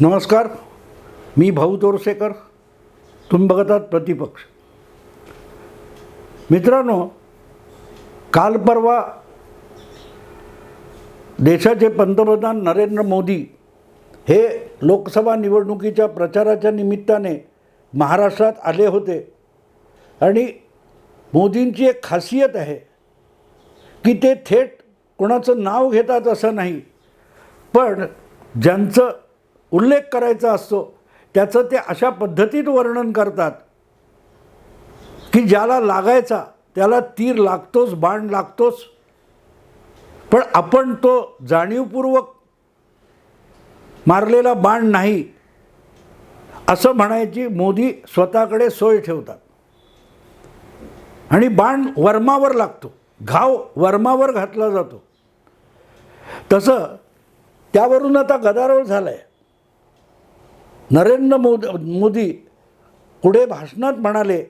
नमस्कार मी भाऊ तोरसेकर तुम्ही बघत आहात प्रतिपक्ष. मित्रांनो काल परवा देशाचे पंतप्रधान नरेंद्र मोदी हे लोकसभा निवडणुकीच्या प्रचाराच्या निमित्ताने महाराष्ट्रात आले होते. आणि मोदींची एक खासियत आहे की ते थेट कोणाचं नाव घेतात असं नाही पण ज्यांचं उल्लेख करायचा असतो. त्याचं ते अशा पद्धतीत वर्णन करतात की ज्याला लागायचा त्याला तीर लागतोच बाण लागतोच. पण आपण तो जाणीवपूर्वक मारलेला बाण नाही असं म्हणायची मोदी स्वतःकडे सोय ठेवतात. आणि बाण वर्मावर लागतो घाव वर्मावर घातला जातो. तसं त्यावरून आता गदारोळ झाला आहे नरेंद्र मोद मोदी पुढे भाषणात म्हणाले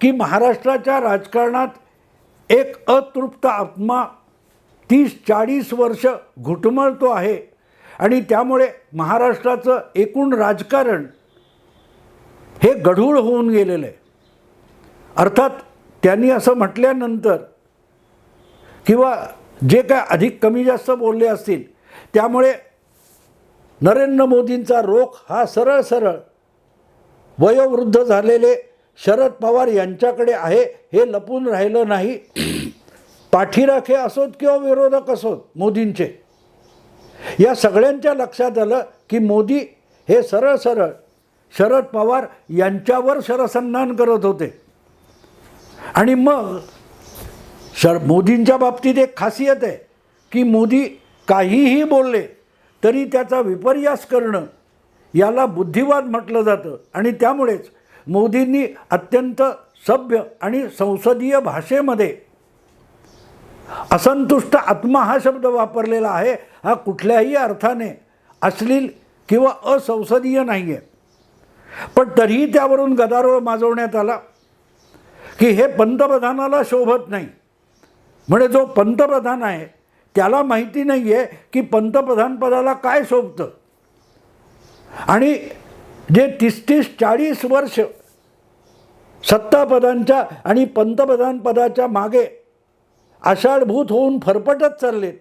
की महाराष्ट्राच्या राजकारणात एक अतृप्त आत्मा तीस चाळीस वर्ष घुटमळतो आहे आणि त्यामुळे महाराष्ट्राचं एकूण राजकारण हे गढूळ होऊन गेलेलं आहे. अर्थात त्यांनी असं म्हटल्यानंतर किंवा जे काय अधिक कमी जास्त बोलले असतील त्यामुळे नरेंद्र मोदींचा रोख हा सरळ सरळ. वयोवृद्ध झालेले शरद पवार यांच्याकडे आहे हे लपून राहिलं नाही. पाठीराखे असोत किंवा विरोधक असोत मोदींचे. या सगळ्यांच्या लक्षात आलं की मोदी हे सरळ सरळ शरद पवार यांच्यावर शरसन्मान करत होते. आणि मग शर मोदींच्या बाबतीत एक खासियत आहे की मोदी काहीही बोलले तरी त्याचा विपर्यास करणं याला बुद्धिवाद म्हटलं जातं. आणि त्यामुळेच मोदींनी अत्यंत सभ्य आणि संसदीय भाषेमध्ये असंतुष्ट आत्मा हा शब्द वापरलेला आहे हा कुठल्याही अर्थाने अश्लील किंवा असंसदीय नाही आहे पण तरीही त्यावरून गदारोळ माजवण्यात आला की हे पंतप्रधानाला शोभत नाही. म्हणजे जो पंतप्रधान आहे त्याला माहिती नाही आहे की पंतप्रधानपदाला काय शोभतं आणि जे तीस तीस चाळीस वर्ष सत्तापदांच्या आणि पंतप्रधानपदाच्या मागे आषाढभूत होऊन फरफटत चाललेत.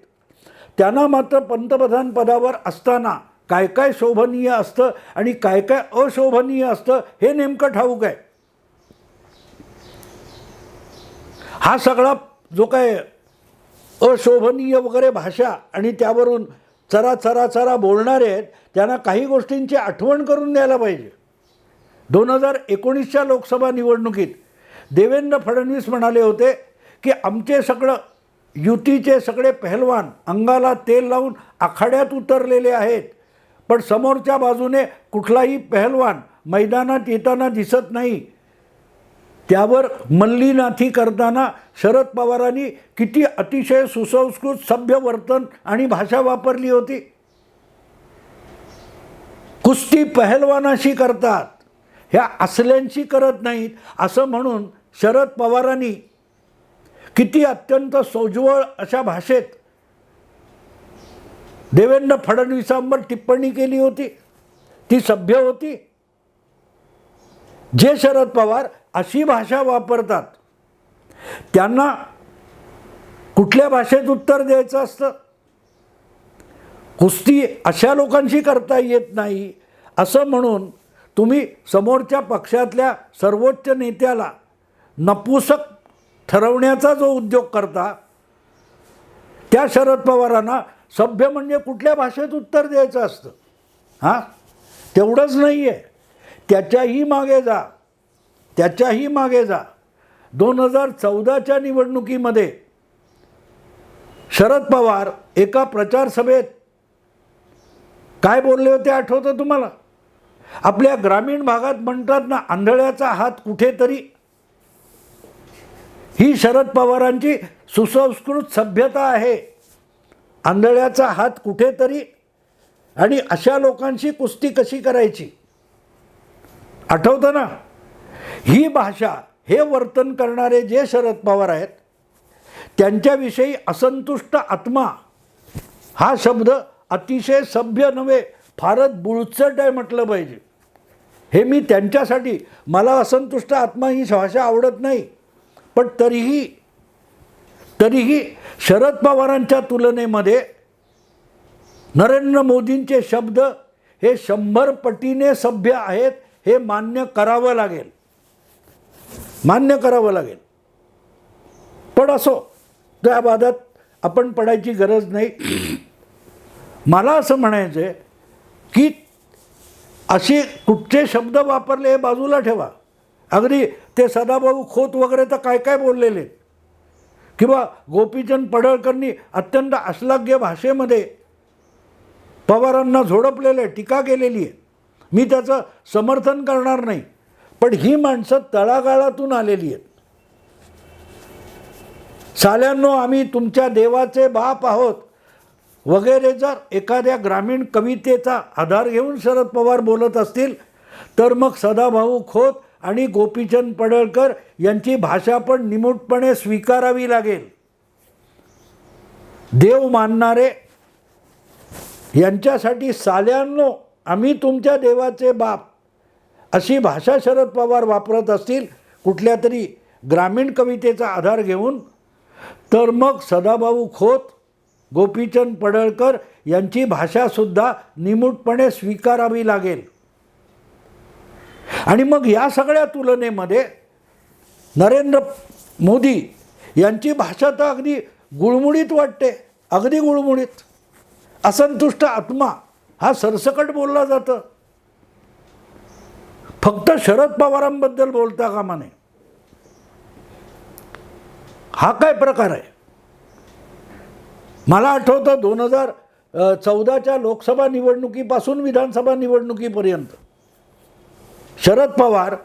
त्यांना मात्र पंतप्रधानपदावर असताना काय काय शोभनीय असतं आणि काय काय अशोभनीय असतं हे नेमकं ठाऊक आहे. हा सगळा जो काय अशोभनीय वगैरे भाषा आणि त्यावरून चरा चरा चरा बोलणारे आहेत त्यांना काही गोष्टींची आठवण करून द्यायला पाहिजे. दोन हजार एकोणीसच्या लोकसभा निवडणुकीत देवेंद्र फडणवीस म्हणाले होते की आमचे सगळं युतीचे सगळे पहलवान अंगाला तेल लावून आखाड्यात उतरलेले आहेत. पण समोरच्या बाजूने कुठलाही पहलवान मैदानात येताना दिसत नाही. त्यावर मल्लीनाथी करताना शरद पवारांनी किती अतिशय सुसंस्कृत सभ्य वर्तन आणि भाषा वापरली होती. कुस्ती पहलवानाशी करतात. ह्या असल्यांशी करत नाहीत. असं म्हणून शरद पवारांनी किती अत्यंत सोज्वळ अशा भाषेत देवेंद्र फडणवीसांवर टिप्पणी केली होती. ती सभ्य होती. जे शरद पवार अशी भाषा वापरतात. त्यांना कुठल्या भाषेत उत्तर द्यायचं असतं? कुस्ती अशा लोकांशी करता येत नाही. असं म्हणून तुम्ही समोरच्या पक्षातल्या सर्वोच्च नेत्याला नपुसक ठरवण्याचा जो उद्योग करता त्या शरद पवारांना सभ्य म्हणजे कुठल्या भाषेत उत्तर द्यायचं असतं? हां? तेवढंच नाही आहे त्याच्याही मागे जा. त्याच्याही मागे जा. दोन हजार चौदाच्या निवडणुकीमध्ये शरद पवार एका प्रचार सभेत काय बोलले होते आठवतं तुम्हाला? आपल्या ग्रामीण भागात म्हणतात ना आंधळ्याचा हात कुठेतरी. ही शरद पवारांची सुसंस्कृत सभ्यता आहे. आंधळ्याचा हात कुठेतरी आणि अशा लोकांशी कुस्ती कशी करायची? आठवतं ना? ही भाषा हे वर्तन करणारे जे शरद पवार आहेत त्यांच्याविषयी असंतुष्ट आत्मा हा शब्द अतिशय सभ्य नव्हे फारच बुळचट आहे म्हटलं पाहिजे. हे मी त्यांच्यासाठी मला असंतुष्ट आत्मा ही भाषा आवडत नाही. पण तरीही तरीही शरद पवारांच्या तुलनेमध्ये नरेंद्र मोदींचे शब्द हे शंभर पटीने सभ्य आहेत हे मान्य करावं लागेल. मान्य करावं लागेल. पण असो त्या वादात आपण पडायची गरज नाही. मला असं म्हणायचं आहे की असे कुठचे शब्द वापरले हे बाजूला ठेवा. अगदी ते सदाभाऊ खोत वगैरे तर काय काय बोललेले किंवा गोपीचंद पडळकरनी अत्यंत अश्लाघ्य भाषेमध्ये पवारांना झोडपलेलं आहे टीका केलेली आहे. मी त्याचं समर्थन करणार नाही. पण ही माणसं तळागाळातून आलेली आहेत. साल्यांनो आम्ही तुमच्या देवाचे बाप आहोत. वगैरे जर एखाद्या ग्रामीण कवितेचा आधार घेऊन शरद पवार बोलत असतील तर मग सदाभाऊ खोत आणि गोपीचंद पडळकर यांची भाषा पण निमूटपणे स्वीकारावी लागेल. देव मानणारे यांच्यासाठी साल्यांनो आम्ही तुमच्या देवाचे बाप. अशी भाषा शरद पवार वापरत असतील कुठल्या तरी ग्रामीण कवितेचा आधार घेऊन. तर मग सदाभाऊ खोत गोपीचंद पडळकर यांची भाषासुद्धा निमूटपणे स्वीकारावी लागेल. आणि मग या सगळ्या तुलनेमध्ये नरेंद्र मोदी यांची भाषा तर अगदी गुळमुळीत वाटते अगदी गुळमुळीत. असंतुष्ट आत्मा हा सरसकट बोलला जातं. फक्त शरद पवारांबद्दल बोलता कामा नये. हा काय प्रकार आहे? मला आठवतं दोन हजार चौदाच्या लोकसभा निवडणुकीपासून विधानसभा निवडणुकीपर्यंत शरद पवार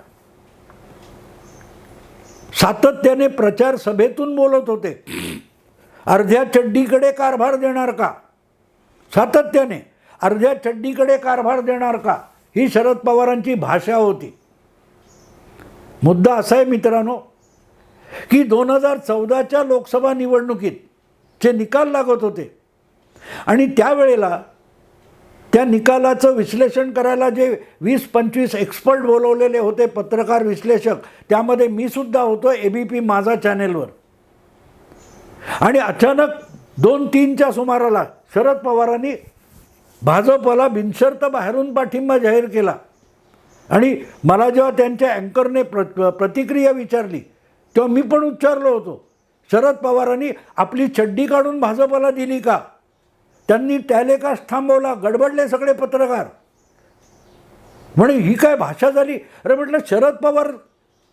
सातत्याने प्रचार सभेतून बोलत होते. अर्ध्या चड्डीकडे कारभार देणार का? सातत्याने. अर्ध्या चड्डीकडे कारभार देणार का? ही शरद पवारांची भाषा होती. मुद्दा असा आहे मित्रांनो की दोन हजार चौदाच्या लोकसभा निवडणुकीत जे निकाल लागत होते आणि त्यावेळेला त्या निकालाचं विश्लेषण करायला जे वीस पंचवीस एक्सपर्ट बोलवलेले होते पत्रकार विश्लेषक त्यामध्ये मी सुद्धा होतो ए बी पी माझा चॅनेलवर आणि अचानक दोन तीनच्या सुमाराला शरद पवारांनी भाजपला बिनशर्त बाहेरून पाठिंबा जाहीर केला. आणि मला जेव्हा त्यांच्या अँकरने प्र प्रतिक्रिया विचारली तेव्हा मी पण उच्चारलो होतो शरद पवारांनी आपली चड्डी काढून भाजपला दिली का? त्यांनी टॅलेकास्ट थांबवला? गडबडले सगळे पत्रकार. म्हणे ही काय भाषा झाली? अरे म्हटलं शरद पवार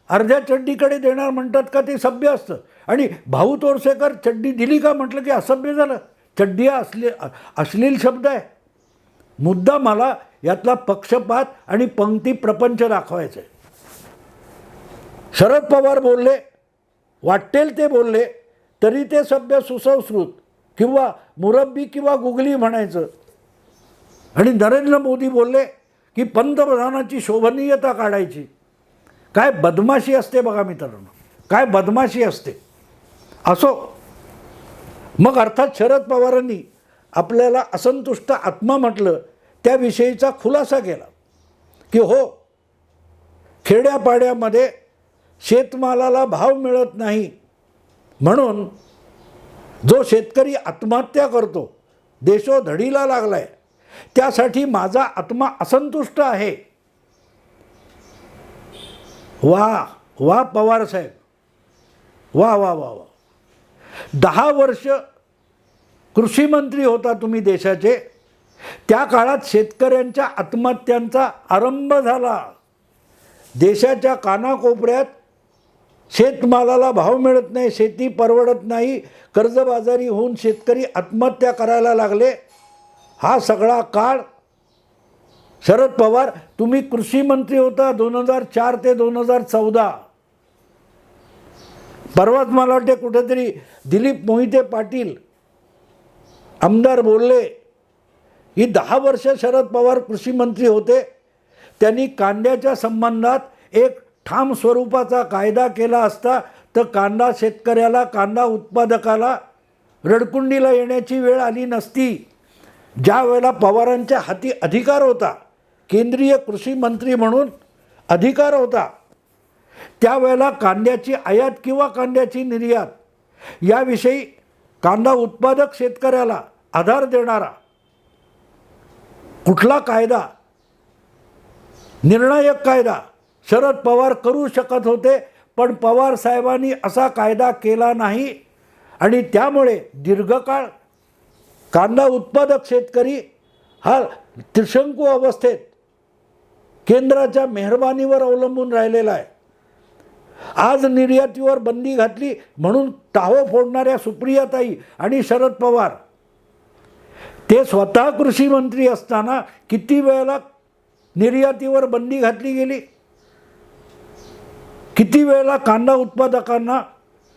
अर्ध्या चड्डीकडे देणार म्हणतात का ते सभ्य असतं. आणि भाऊ तोरसेकर चड्डी दिली का? म्हटलं की असभ्य झालं. चड्डी असले अश्लील शब्द आहे. मुद्दा मला यातला पक्षपात आणि पंक्ती प्रपंच दाखवायचं आहे शरद पवार बोलले वाटेल ते बोलले तरी ते सभ्य सुसंस्कृत किंवा मुरब्बी किंवा गुगली म्हणायचं. आणि नरेंद्र मोदी बोलले की पंतप्रधानाची शोभनीयता काढायची. काय बदमाशी असते बघा मित्रांनो काय बदमाशी असते. असो. मग अर्थात शरद पवारांनी आपल्याला असंतुष्ट आत्मा म्हटलं त्याविषयीचा खुलासा केला की हो खेड्यापाड्यामध्ये शेतमालाला भाव मिळत नाही म्हणून जो शेतकरी आत्महत्या करतो देशोधडीला लागलाय त्यासाठी माझा आत्मा असंतुष्ट आहे. वा वा पवार साहेब. वा वा वा वा. दहा वर्ष कृषीमंत्री होता तुम्ही देशाचे. त्या काळात शेतकऱ्यांच्या आत्महत्यांचा आरंभ झाला. देशाच्या कानाकोपऱ्यात शेतमालाला भाव मिळत नाही शेती परवडत नाही कर्जबाजारी होऊन शेतकरी आत्महत्या करायला लागले. हा सगळा काळ शरद पवार तुम्ही कृषी मंत्री होता दोन हजार चार ते दोन हजार चौदा. परवाच मला वाटते कुठेतरी दिलीप मोहिते पाटील आमदार बोलले ही दहा वर्ष शरद पवार कृषी मंत्री होते. त्यांनी कांद्याच्या संबंधात एक ठाम स्वरूपाचा कायदा केला असता तर कांदा शेतकऱ्याला कांदा उत्पादकाला रडकुंडीला येण्याची वेळ आली नसती. ज्या वेळेला पवारांच्या हाती अधिकार होता केंद्रीय कृषी मंत्री म्हणून अधिकार होता त्यावेळेला कांद्याची आयात किंवा कांद्याची निर्यात याविषयी कांदा उत्पादक शेतकऱ्याला आधार देणारा कुठला कायदा? निर्णायक कायदा. शरद पवार करू शकत होते पण पवार साहेबांनी असा कायदा केला नाही. आणि त्यामुळे दीर्घकाळ कांदा उत्पादक शेतकरी हा त्रिशंकू अवस्थेत केंद्राच्या मेहरबानीवर अवलंबून राहिलेला आहे. आज निर्यातीवर बंदी घातली म्हणून टाहो फोडणाऱ्या सुप्रियाताई आणि शरद पवार ते स्वतः कृषी मंत्री असताना किती वेळेला निर्यातीवर बंदी घातली गेली? किती वेळेला कांदा उत्पादकांना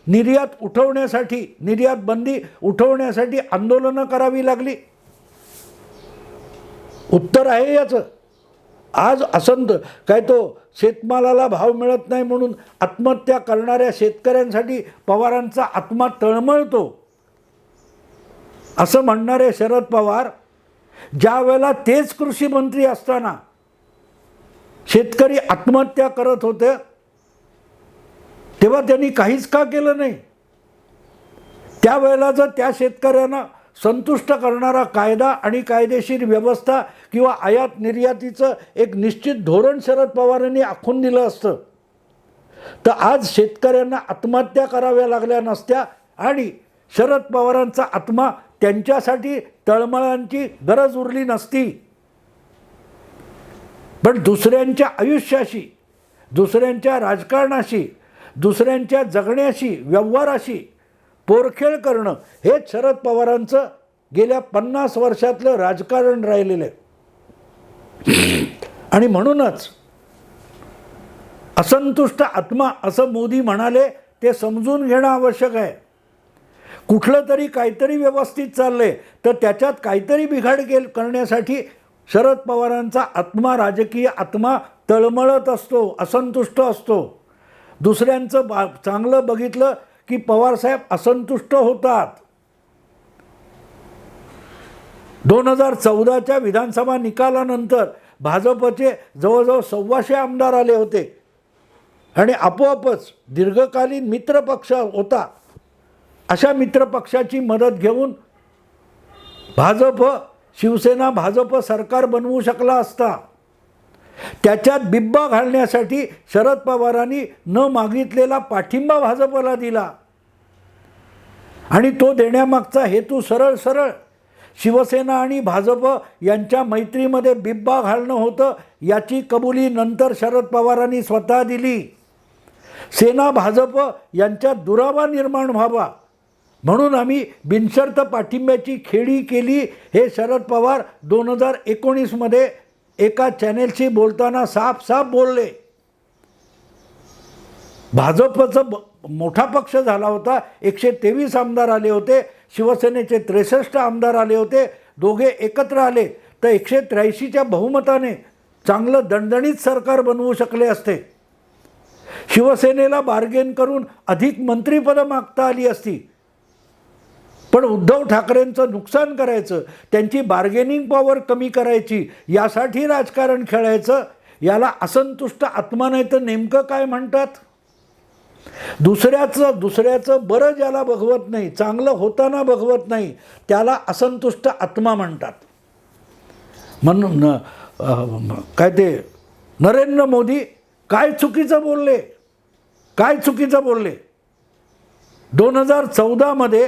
निर्यात उठवण्यासाठी निर्यात बंदी उठवण्यासाठी आंदोलनं करावी लागली? उत्तर आहे याचं. आज असंत काय तो शेतमालाला भाव मिळत नाही म्हणून आत्महत्या करणाऱ्या शेतकऱ्यांसाठी पवारांचा आत्मा तळमळतो. असं म्हणणारे शरद पवार ज्या वेळेला तेच कृषी मंत्री असताना शेतकरी आत्महत्या करत होते तेव्हा त्यांनी काहीच का केलं नाही? त्यावेळेला जर त्या शेतकऱ्यांना संतुष्ट करणारा कायदा आणि कायदेशीर व्यवस्था किंवा आयात निर्यातीचं एक निश्चित धोरण शरद पवारांनी आखून दिलं असतं तर आज शेतकऱ्यांना आत्महत्या कराव्या लागल्या नसत्या आणि शरद पवारांचा आत्मा त्यांच्यासाठी तळमळांची गरज उरली नसती. पण दुसऱ्यांच्या आयुष्याशी दुसऱ्यांच्या राजकारणाशी दुसऱ्यांच्या जगण्याशी व्यवहाराशी पोरखेळ करणं हेच शरद पवारांचं गेल्या पन्नास वर्षातलं राजकारण राहिलेलं आहे. आणि म्हणूनच असंतुष्ट आत्मा असं मोदी म्हणाले ते समजून घेणं आवश्यक आहे. कुठलं तरी काहीतरी व्यवस्थित चाललंय. तर त्याच्यात काहीतरी बिघाड गेल करण्यासाठी शरद पवारांचा आत्मा राजकीय आत्मा तळमळत असतो असंतुष्ट असतो. दुसऱ्यांचं बा चांगलं बघितलं की पवारसाहेब असंतुष्ट होतात. दोन हजार चौदाच्या विधानसभा निकालानंतर भाजपचे जवळजवळ सव्वाशे आमदार आले होते. आणि आपोआपच दीर्घकालीन मित्रपक्ष होता. अशा मित्रपक्षाची मदत घेऊन भाजप शिवसेना भाजप सरकार बनवू शकला असता त्याच्यात बिब्बा घालण्यासाठी शरद पवारांनी न मागितलेला पाठिंबा भाजपला दिला. आणि तो देण्यामागचा हेतू सरळ सरळ शिवसेना आणि भाजप यांच्या मैत्रीमध्ये बिब्बा घालणं होतं याची कबुली नंतर शरद पवारांनी स्वतः दिली. सेना भाजप यांच्यात दुरावा निर्माण व्हावा. म्हणून आम्ही बिनशर्त पाठिंब्याची खेळी केली. हे शरद पवार दोन हजार एकोणीसमध्ये एका चॅनेलशी बोलताना साफ साफ बोलले. भाजपचं ब मोठा पक्ष झाला होता. एकशे तेवीस आमदार आले होते. शिवसेनेचे त्रेसष्ट आमदार आले होते. दोघे एकत्र आले. तर एकशे त्र्याऐंशीच्या बहुमताने चांगलं दणदणीत सरकार बनवू शकले असते. शिवसेनेला बार्गेन करून अधिक मंत्रिपदं मागता आली असती. पण उद्धव ठाकरेंचं नुकसान करायचं त्यांची बार्गेनिंग पॉवर कमी करायची यासाठी राजकारण खेळायचं याला असंतुष्ट आत्मा नाही तर नेमकं काय म्हणतात? दुसऱ्याचं दुसऱ्याचं बरं ज्याला बघवत नाही चांगलं होताना बघवत नाही त्याला असंतुष्ट आत्मा म्हणतात. म्हणून काय ते नरेंद्र मोदी काय चुकीचं बोलले? काय चुकीचं बोलले? दोन हजार चौदामध्ये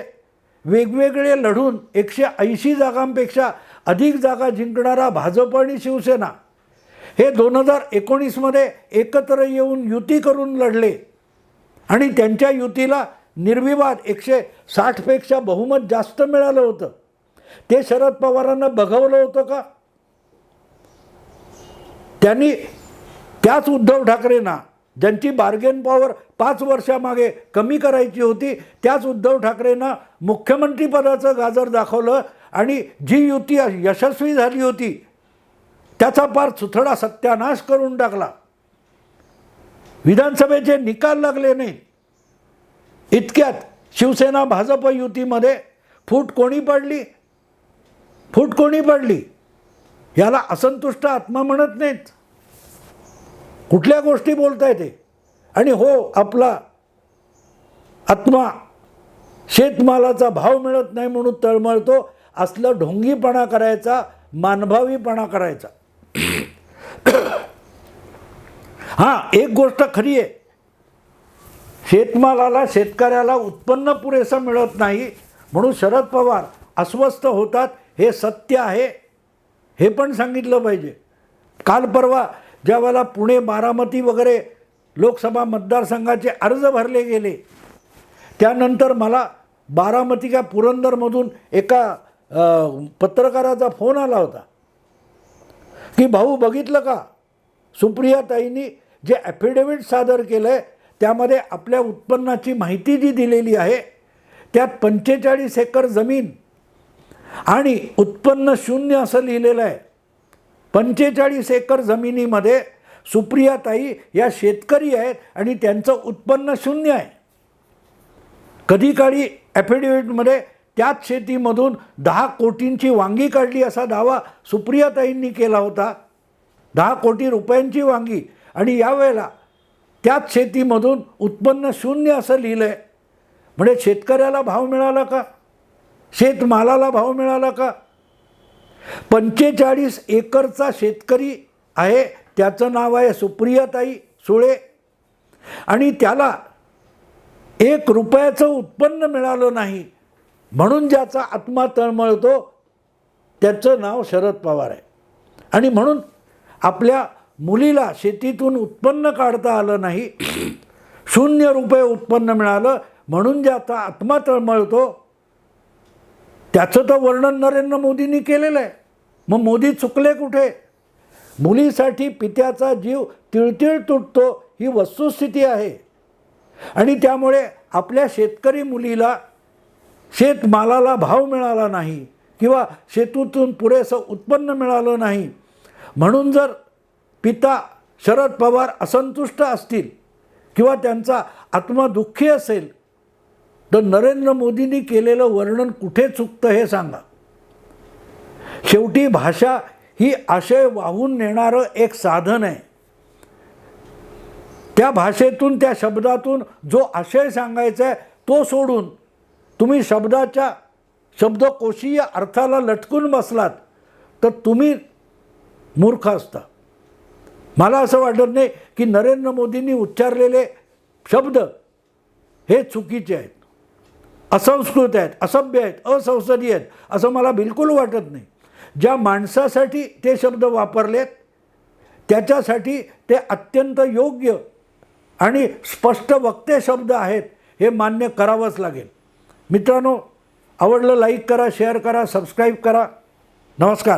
वेगवेगळे लढून एकशे ऐंशी जागांपेक्षा अधिक जागा जिंकणारा भाजप आणि शिवसेना हे दोन हजार एकोणीसमध्ये एकत्र येऊन युती करून लढले. आणि त्यांच्या युतीला निर्विवाद एकशे साठपेक्षा बहुमत जास्त मिळालं होतं. ते शरद पवारांना बघवलं होतं का? त्यांनी त्याच उद्धव ठाकरेंना ज्यांची बार्गेन पॉवर पाच वर्षामागे कमी करायची होती त्याच उद्धव ठाकरेंना मुख्यमंत्रीपदाचं गाजर दाखवलं आणि जी युती यशस्वी झाली होती त्याचा फार सुथडा सत्यानाश करून टाकला. विधानसभेचे निकाल लागले नाही. इतक्यात शिवसेना भाजप युतीमध्ये फूट कोणी पडली? फूट कोणी पडली? याला असंतुष्ट आत्मा म्हणत नाहीत. कुठल्या गोष्टी बोलता येते आणि हो आपला आत्मा शेतमालाचा भाव मिळत नाही म्हणून तळमळतो असलं ढोंगीपणा करायचा मानभावीपणा करायचा. हां एक गोष्ट खरी आहे. शेतमालाला शेतकऱ्याला उत्पन्न पुरेसं मिळत नाही म्हणून शरद पवार अस्वस्थ होतात हे सत्य आहे हे पण सांगितलं पाहिजे. काल परवा ज्यावेळेला पुणे बारामती वगैरे लोकसभा मतदारसंघाचे अर्ज भरले गेले त्यानंतर मला बारामती का पुरंदरमधून एका पत्रकाराचा फोन आला होता की भाऊ बघितलं का? सुप्रियाताईंनी जे ॲफिडेव्हिट सादर केलं आहे त्यामध्ये आपल्या उत्पन्नाची माहिती जी दिलेली आहे त्यात पंचेचाळीस एकर जमीन आणि उत्पन्न शून्य असं लिहिलेलं आहे. पंचेचाळीस एकर जमिनीमध्ये सुप्रियाताई या शेतकरी आहेत आणि त्यांचं उत्पन्न शून्य आहे. कधी काळी ॲफिडेव्हिटमध्ये त्याच शेतीमधून दहा कोटींची वांगी काढली असा दावा सुप्रियाताईंनी केला होता. दहा कोटी रुपयांची वांगी आणि यावेळेला त्याच शेतीमधून उत्पन्न शून्य असं लिहिलं आहे म्हणजे शेतकऱ्याला भाव मिळाला का? शेतमालाला भाव मिळाला का? पंचेचाळीस एकरचा शेतकरी आहे. त्याचं नाव आहे सुप्रियाताई सुळे. आणि त्याला एक रुपयाचं उत्पन्न मिळालं नाही. म्हणून ज्याचा आत्मा तळमळतो त्याचं नाव शरद पवार आहे. आणि म्हणून आपल्या मुलीला शेतीतून उत्पन्न काढता आलं नाही. शून्य रुपये उत्पन्न मिळालं. म्हणून ज्याचा आत्मा तळमळतो त्याचं तर वर्णन नरेंद्र मोदींनी केलेलं आहे. मग मोदी चुकले कुठे? मुलीसाठी पित्याचा जीव तिळतिळ तुटतो ही वस्तुस्थिती आहे. आणि त्यामुळे आपल्या शेतकरी मुलीला शेतमालाला भाव मिळाला नाही किंवा शेतीतून पुरेसं उत्पन्न मिळालं नाही. म्हणून जर पिता शरद पवार असंतुष्ट असतील किंवा त्यांचा आत्मा दुःखी असेल तर नरेंद्र मोदींनी केलेलं वर्णन कुठे चुकतं हे सांगा. शेवटी भाषा ही आशय वाहून नेणारं एक साधन आहे. त्या भाषेतून त्या शब्दातून जो आशय सांगायचा आहे तो सोडून तुम्ही शब्दाच्या शब्दकोशीय अर्थाला लटकून बसलात तर तुम्ही मूर्ख असता. मला असं वाटत नाही की नरेंद्र मोदींनी उच्चारलेले शब्द हे चुकीचे आहेत. असंस्कृत आहेत असभ्य आहेत असंसदीय आहेत असं मला बिलकुल वाटत नाही. ज्या माणसासाठी ते शब्द वापरलेत त्याच्यासाठी ते अत्यंत योग्य आणि स्पष्ट वक्ते शब्द आहेत हे मान्य करावंच लागेल. मित्रांनो आवडलं लाईक करा शेअर करा सबस्क्राईब करा. नमस्कार.